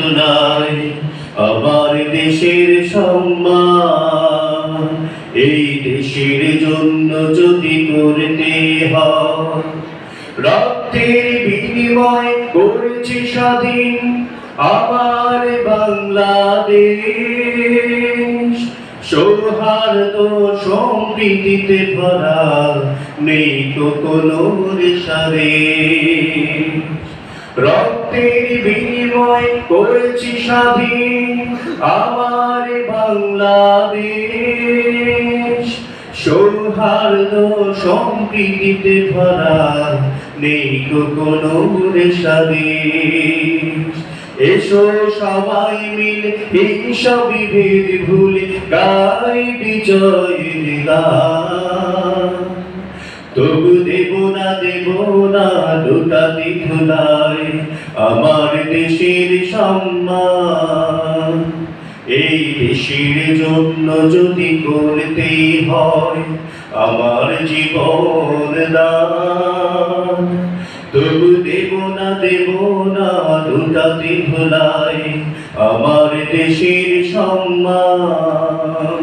তুলায় আমার দেশের সম্মান, এই দেশের জন্য যদি করতে রক্তের বিনিময় করেছি স্বাধীন আমার বাংলাদেশ। সৌহার্দ্য সম্প্রীতিতে ভরা নেই তো কোনো রক্তের বিনিময় করেছি স্বাধীন আমার বাংলাদেশ। সৌহার্দ্য সম্প্রীতিতে ভরা নেই তো কোনো এসো সবাই মিলে হিংসা বিভেদ ভুলে গাই বিজয়ের গান না লুটাতে ধুলায় আমার দেশের সম্মান। এই দেশের জন্য যদি করতে হয়, আমার জীবন দান। তবু দেব না দেব না লুটাতে ধুলায় আমার দেশের সম্মান।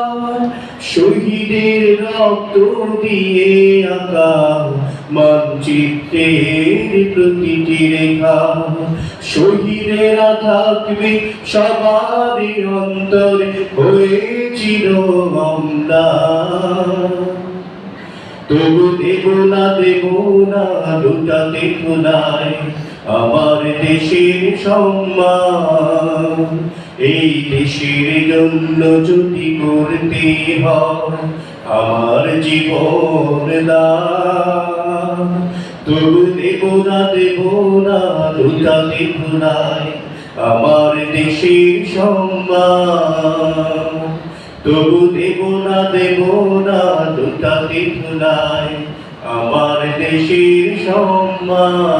শহীদের রক্ত দিয়ে আঁকা মানচিত্রের প্রতিটি রেখা। শহীদেরা থাকবে সবার অন্তরে, হয়েছিল আমরা। তবু দেব না দেব না লুটাতে খোলায় আমার দেশের সম্মান। এই দেশের জন্য যদি করতে হয়, আমার জীবন দান। তবু দেব না দেব না লুটাতে খোলায় আমার দেশের সম্মান। তবু দেব না দেব না লুটাতে ধুলায় আমার দেশের সম্মান।